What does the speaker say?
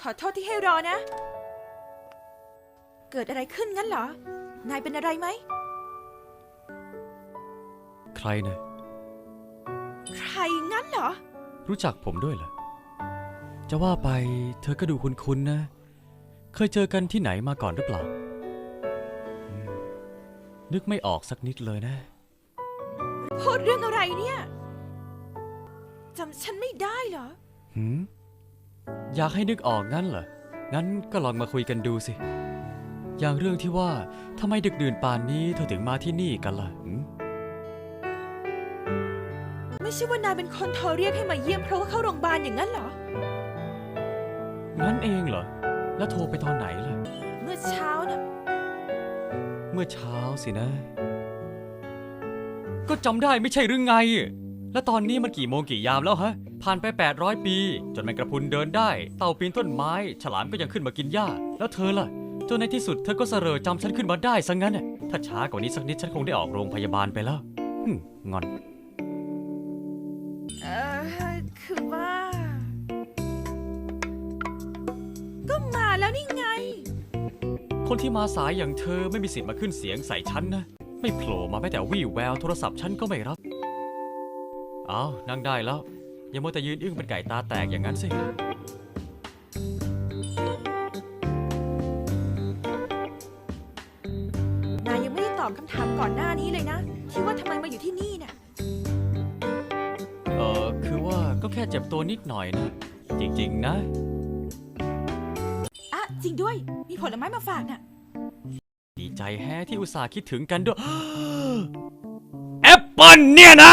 ขอโทษที่ให้รอนะ เกิดอะไรขึ้นงั้นเหรอ นายเป็นอะไรไหม ใครนะใครงั้นเหรอ รู้จักผมด้วยเหรอ จะว่าไปเธอก็ดูคุ้นๆนะ เคยเจอกันที่ไหนมาก่อนหรือเปล่าอืมนึกไม่ออกสักนิดเลยนะ พูดเรื่องอะไรเนี่ยจำฉันไม่ได้เหรอ หืมอยากให้นึกออกงั้นเหรอ งั้นก็ลองมาคุยกันดูสิ อย่างเรื่องที่ว่าทำไมดึกดื่นป่านนี้เธอถึงมาที่นี่กันล่ะหืมไม่ใช่ว่านายเป็นคนโทรเรียกให้มาเยี่ยมเพราะว่าเข้าโรงพยาบาลอย่างนั้นเหรอ งั้นเองเหรอ แล้วโทรไปตอนไหนล่ะ เมื่อเช้าน่ะ เมื่อเช้าสินะ ก็จำได้ไม่ใช่หรือไง แล้วตอนนี้มันกี่โมงกี่ยามแล้วฮะ ผ่านไป 800 ปี จนแมงกระพรุนเดินได้ เต่าปีนต้นไม้ ฉลามก็ยังขึ้นมากินหญ้า แล้วเธอล่ะ จนในที่สุดเธอก็เสรอจำฉันขึ้นมาได้ซะงั้นน่ะถ้าช้ากว่านี้สักนิดฉันคงได้ออกโรงพยาบาลไปแล้วหึ่มงอน เออคือว่า ก็มาแล้วนี่ไง คนที่มาสายอย่างเธอไม่มีสิทธิ์มาขึ้นเสียงใส่ฉันนะ ไม่โผล่มาแม้แต่วี่แววโทรศัพท์ฉันก็ไม่รับ เอานั่งได้แล้ว อย่ามัวแต่ยืนอึ้งเป็นไก่ตาแตกอย่างนั้นสินายยังไม่ได้ตอบคำถามก่อนหน้านี้เลยนะ ที่ว่าทำไมมาอยู่ที่นี่น่ะ เออคือว่าก็แค่เจ็บตัวนิดหน่อยนะ จริง ๆ นะ อะ จริงด้วย มีผลไม้มาฝากน่ะ ดีใจแฮะที่อุตส่าห์คิดถึงกันด้วย แอปเปิลเนี่ยนะ